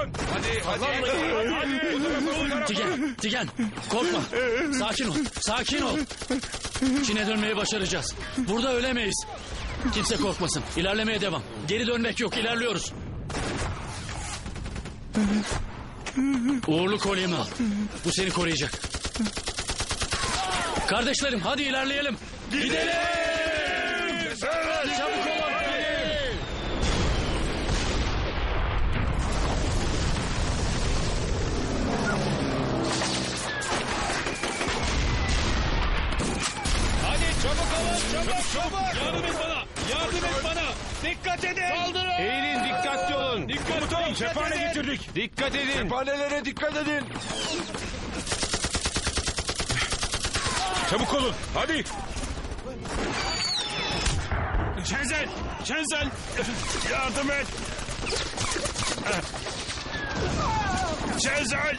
Koşun. Hadi hadi. Hadi. Tigen, Tigen korkma. Sakin ol, sakin ol. Çin'e dönmeyi başaracağız. Burada ölemeyiz. Kimse korkmasın. İlerlemeye devam. Geri dönmek yok, ilerliyoruz. Uğurlu kolyemi al. Bu seni koruyacak. Kardeşlerim hadi ilerleyelim. Gidelim. Çabuk Hadi çabuk olun çabuk çabuk. Yardım et bana. Yardım et bana. Dikkat edin. Saldırın. Eğilin dikkatli olun. Komutanım cephane getirdik. Dikkat edin. Cephanelere dikkat edin. Çabuk olun. Hadi. Şenzel. Şenzel. Yardım et. Şenzel.